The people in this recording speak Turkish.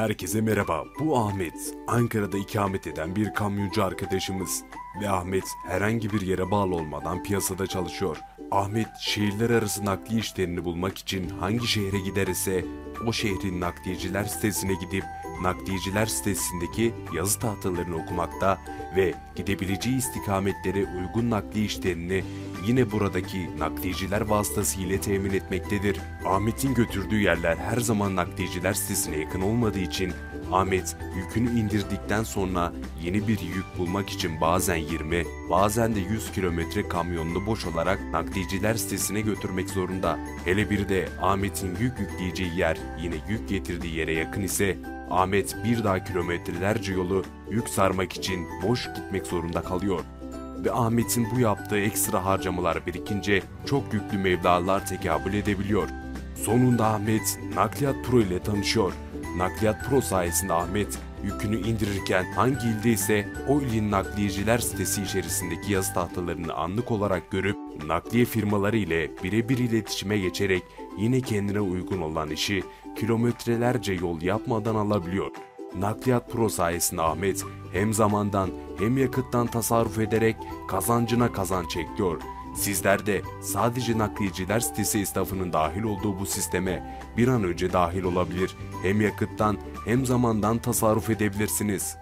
Herkese merhaba. Bu Ahmet. Ankara'da ikamet eden bir kamyoncu arkadaşımız. Ve Ahmet herhangi bir yere bağlı olmadan piyasada çalışıyor. Ahmet şehirler arası nakliye işlerini bulmak için hangi şehre gider ise o şehrin nakliyeciler sitesine gidip nakliyeciler sitesindeki yazı tahtalarını okumakta ve gidebileceği istikametlere uygun nakliye işlerini yine buradaki nakliyeciler vasıtasıyla temin etmektedir. Ahmet'in götürdüğü yerler her zaman nakliyeciler sitesine yakın olmadığı için Ahmet yükünü indirdikten sonra yeni bir yük bulmak için bazen 20, bazen de 100 kilometre kamyonunu boş olarak nakliyeciler sitesine götürmek zorunda. Hele bir de Ahmet'in yük yükleyeceği yer yine yük getirdiği yere yakın ise Ahmet bir daha kilometrelerce yolu yük sarmak için boş gitmek zorunda kalıyor ve Ahmet'in bu yaptığı ekstra harcamalar birikince çok yüklü mevlalar tekabül edebiliyor. Sonunda Ahmet Nakliyat Pro ile tanışıyor. Nakliyat Pro sayesinde Ahmet yükünü indirirken hangi ildeyse o ilin nakliyeciler sitesi içerisindeki yazı tahtalarını anlık olarak görüp nakliye firmaları ile birebir iletişime geçerek yine kendine uygun olan işi kilometrelerce yol yapmadan alabiliyor. Nakliyat Pro sayesinde Ahmet hem zamandan hem yakıttan tasarruf ederek kazancına kazanç ekliyor. Sizler de sadece nakliyeciler sitesi esnafının dahil olduğu bu sisteme bir an önce dahil olabilir. Hem yakıttan hem zamandan tasarruf edebilirsiniz.